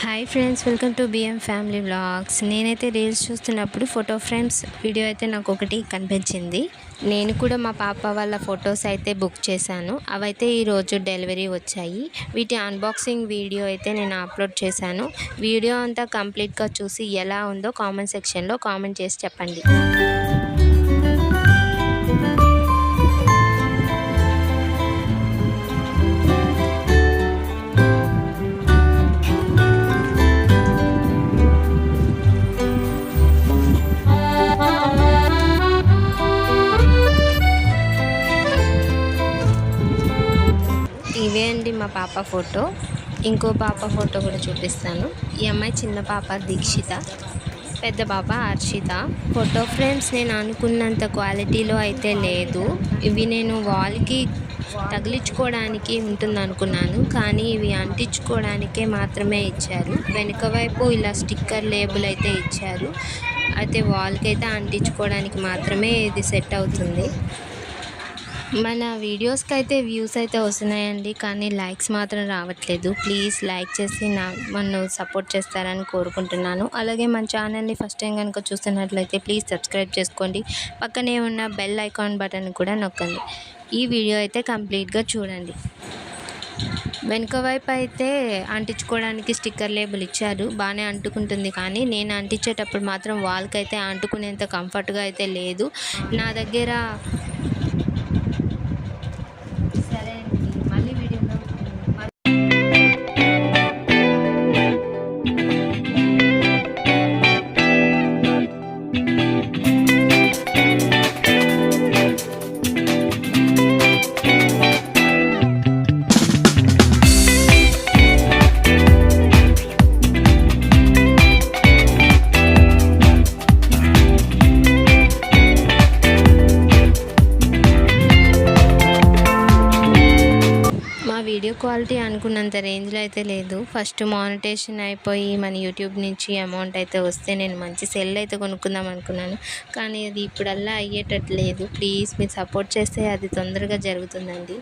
Hi friends welcome to BM family vlogs నేనైతే reels చూస్తున్నప్పుడు photo frames video అయితే నాకు ఒకటి కనిపించింది. నేను కూడా మా పాప వాళ్ళ ఫొటోస్ అయితే బుక్ చేశాను. అవైతే ఈరోజు డెలివరీ వచ్చాయి. వీటి అన్బాక్సింగ్ వీడియో అయితే నేను అప్లోడ్ చేశాను. వీడియో అంతా కంప్లీట్గా చూసి ఎలా ఉందో కామెంట్ సెక్షన్లో కామెంట్ చేసి చెప్పండి. ఇవే అండి మా పాప ఫోటో. ఇంకో పాప ఫోటో కూడా చూపిస్తాను. ఈ అమ్మాయి చిన్న పాప దీక్షిత పెద్ద పాప హర్షిత. ఫోటో ఫ్రేమ్స్ నేను అనుకున్నంత క్వాలిటీలో అయితే లేదు. ఇవి నేను వాల్కి తగిలించుకోవడానికి ఉంటుంది అనుకున్నాను. కానీ ఇవి అంటించుకోవడానికే మాత్రమే ఇచ్చారు. వెనుక వైపు ఇలా స్టిక్కర్ లేబుల్ అయితే ఇచ్చారు. అయితే వాల్కి అయితే అంటించుకోవడానికి మాత్రమే ఇది సెట్ అవుతుంది. మన వీడియోస్కి అయితే వ్యూస్ అయితే వస్తున్నాయండి కానీ లైక్స్ మాత్రం రావట్లేదు. ప్లీజ్ లైక్ చేసి నా నన్ను సపోర్ట్ చేస్తారని కోరుకుంటున్నాను. అలాగే మన ఛానల్ని ఫస్ట్ టైం కనుక చూస్తున్నట్లయితే ప్లీజ్ సబ్స్క్రైబ్ చేసుకోండి. పక్కనే ఉన్న బెల్ ఐకాన్ బటన్ కూడా నొక్కండి. ఈ వీడియో అయితే కంప్లీట్గా చూడండి. వెనుక వైపు అయితే అంటించుకోవడానికి స్టిక్కర్ లేబుల్ ఇచ్చారు. బాగానే అంటుకుంటుంది కానీ నేను అంటించేటప్పుడు మాత్రం వాల్కి అయితే అంటుకునేంత కంఫర్ట్గా అయితే లేదు. నా దగ్గర వీడియో క్వాలిటీ అనుకున్నంత రేంజ్లో అయితే లేదు. ఫస్ట్ మానిటేషన్ అయిపోయి మన యూట్యూబ్ నుంచి అమౌంట్ అయితే వస్తే నేను మంచి సెల్ అయితే కొనుక్కుందాం అనుకున్నాను. కానీ అది ఇప్పుడల్లా అయ్యేటట్టు లేదు. ప్లీజ్ మీరు సపోర్ట్ చేస్తే అది తొందరగా జరుగుతుందండి.